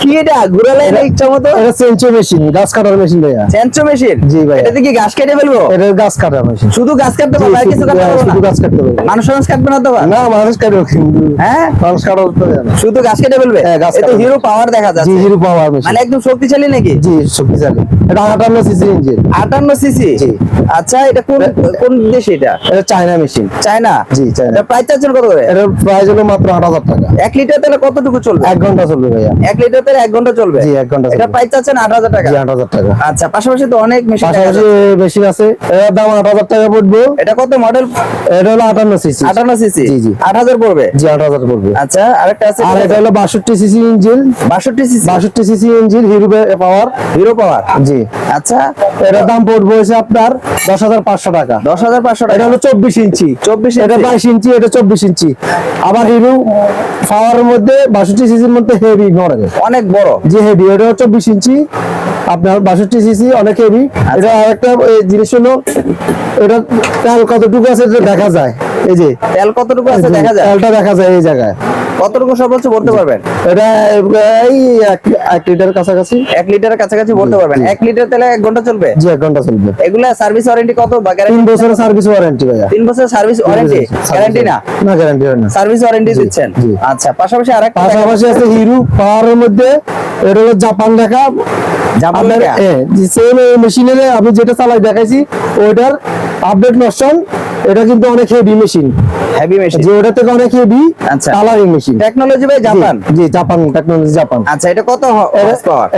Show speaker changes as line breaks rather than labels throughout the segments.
কি এটা ঘুরালে না ইচ্ছা মতো।
এটা মেশিন কাটার মেশিন ভাইয়া।
সেন্সো মেশিন?
জি ভাই।
এটাতে কি ঘাস কেটে ফেলব?
এটা কাটার মেশিন।
শুধু কাটতে পারবে আর কিছু কাটতে পারবে
শুধু কাটতে পারবে।
মানুষ মানুষ কাটবে না তো
না মানুষ কাটবে কিন্তু
হ্যাঁ?
মানুষ কাটা তো
শুধু কেটে ফেলবে?
হ্যাঁ,
এতে হিরো পাওয়ার দেখা
জি হিরো পাওয়ার মেশিন
মানে একদম শক্তিশালী নাকি?
জি শক্তিশালী। এটা আটান্ন সিসি ইঞ্জিন
আটান্ন সিসি
জি।
আচ্ছা এটা কোন কোন দেশ এটা?
এটা চায়না মেশিন
চায়না?
জি, চায়না।
এটা প্রাইস চাচ্ছেন কত করে?
এটার প্রাইস হলো মাত্র আট হাজার টাকা।
এক লিটার তেলে কতটুকু চলবে?
এক ঘণ্টা চলবে ভাইয়া।
এক লিটার তেলে এক ঘণ্টা চলবে?
জি, এক ঘণ্টা
এটা। প্রাইস চাচ্ছেন আট হাজার টাকা?
জি আট হাজার টাকা।
আচ্ছা পাশাপাশি তো অনেক মেশিন
পাশাপাশি মেশিন আছে। এটার দাম আট হাজার টাকা পড়বে।
এটা কত মডেল
এটা হলো আটান্ন সিসি
আটান্ন সিসি
জি, জি।
আট হাজার পড়বে?
জি আট হাজার পড়বে।
আচ্ছা আরেকটা আছে
আর এটা হলো বাষট্টি সিসি ইঞ্জিন
বাষট্টি সিসি
বাষট্টি CC engine Hero Power
Hero Power
জি।
আচ্ছা।
এটার দাম পড়বে হচ্ছে আপনার দশ হাজার পাঁচশো টাকা।
দশ হাজার পাঁচশো
এটা
টাকা
হলো চব্বিশ ইঞ্চি।
চব্বিশ
এটা। বাইশ ইঞ্চি এটা চব্বিশ ইঞ্চি। আবার হিরো পাওয়ারের মধ্যে বাষট্টি সিসির মধ্যে হেভি মডেল
অনেক বড়।
যে হেভি এটা বিশ ইঞ্চি। আপনার বাষট্টি সিসি অনেক হেভি। এটা আরেকটা এই জিনিস হলো এটা তেল কতটুকু আছে এটা দেখা যায়। এই যে
তেল কতটুকু আছে দেখা যায়?
তেলটা দেখা যায় এই জায়গায়।
কতটুকু সর্বোচ্চ বলতে পারবেন?
এটা এই এক লিটার কাছাকাছি।
এক লিটারের কাছাকাছি বলতে পারবেন। এক লিটার তেলে এক ঘণ্টা চলবে?
জি এক ঘণ্টা চলবে।
এগুলা সার্ভিস ওয়ারেন্টি কত বা
তিন বছরের সার্ভিস ওয়ারেন্টি ভাইয়া।
তিন বছর সার্ভিস ওয়ারেন্টি? গ্যারান্টি না?
না গ্যারান্টি না।
সার্ভিস ওয়ারেন্টি দিচ্ছেন? আচ্ছা পাশাপাশি আরেকটা
পাশাপাশি আছে হিরো পাওয়ারের মধ্যে এটা হলো জাপান লেখা? সেম মেশিনের আমি যেটা চালাই দেখাইছি ওইটার আপডেট নশন এটা কিন্তু অনেক হেভি মেশিন
হেভি মেশিন
যে ওটা থেকে অনেক হেভি
আচ্ছা।
কালারিং মেশিন
টেকনোলজি ভাই জাপান
জি জাপান টেকনোলজি জাপান
আচ্ছা এটা কত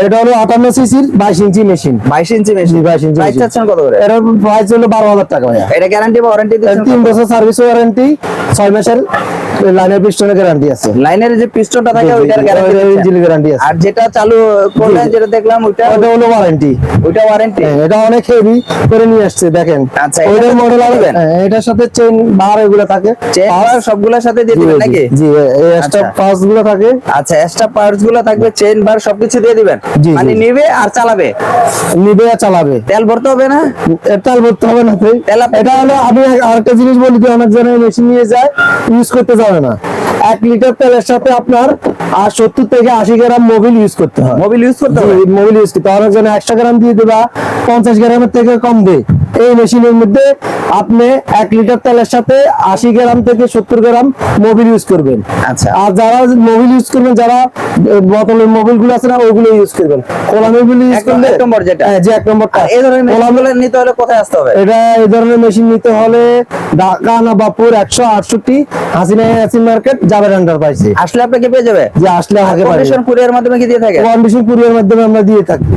এটা হলো আটান্ন সিসির বাইশ inch machine
22 inch machine
22 inch
price. চাচ্ছেন কত করে?
এটার প্রাইস হলো বারো হাজার টাকা ভাইয়া।
এটা গ্যারান্টি বা ওয়ারেন্টি দিচ্ছেন
তিন
কত?
বছর সার্ভিস ওয়ারেন্টি ছয় মাসের লাইনের পিস্টনের গ্যারান্টি আছে।
লাইনের যে পিস্টনটা থাকে ওইটার গ্যারান্টি
ইঞ্জিন গ্যারান্টি আছে।
আর যেটা চালু করলেন যেটা দেখলাম ওইটা
ওটা হলো ওয়ারেন্টি
ওইটা ওয়ারেন্টি
এটা অনেক হেভি করে নিয়ে আসছে দেখেন।
আচ্ছা,
ওইটার মডেল
কি
এটার সাথে চেন বার এগুলো থাকে।
চেন সবগুলোর সাথে দিয়ে দিবেন নাকি?
জি এক্সট্রা
আচ্ছা।
পাসগুলো থাকে।
আচ্ছা এক্সট্রা পার্টসগুলো থাকবে চেন বার সবকিছু দিয়ে দিবেন। মানে নিবে আর চালাবে।
নিবে আর চালাবে।
তেল ভরতে হবে না?
তেল ভরতে হবে না
তেল
এটা হলো আমি আরেকটা জিনিস বলি যে অনেক জনের মেশিন নিয়ে যায় ইউজ করতে যাবে না। এক লিটার তেলের সাথে আপনার আর সত্তর থেকে আশি গ্রাম মোবিল ইউজ করতে হয়।
মোবিল ইউজ করতে হবে?
মোবিল ইউজ করতে। অনেক জনে একশো গ্রাম দিয়ে দেবা পঞ্চাশ গ্রামের থেকে কম দেয়। এই মেশিনের মধ্যে আপনি এক লিটার তেলের সাথে আশি গ্রাম থেকে সত্তর গ্রাম মোবিল ইউজ করবেন।
আচ্ছা।
আর যারা মোবিল ইউজ করবেন যারা বোতলের মোবিলগুলো আছে না ওগুলো ইউজ করবেন। খোলা মোবিল ইউজ করলে
এক নম্বর যেটা।
হ্যাঁ, যে এক নম্বরটা।
এই ধরনের মেশিনগুলো নিতে হলে কোথায় আসতে হবে?
এটা এই ধরনের মেশিন নিতে হলে ঢাকা নবাবপুর একশো আটষট্টি হাসিনা হাসিন মার্কেট আন্ডার পাইছে
আসলে আপনাকে পেয়ে যাবে?
যে আসলে আগে
কন্ডিশন কুরিয়ার মাধ্যমে কি দিয়ে থাকে?
কন্ডিশন কুরিয়ার মাধ্যমে আমরা দিয়ে থাকি।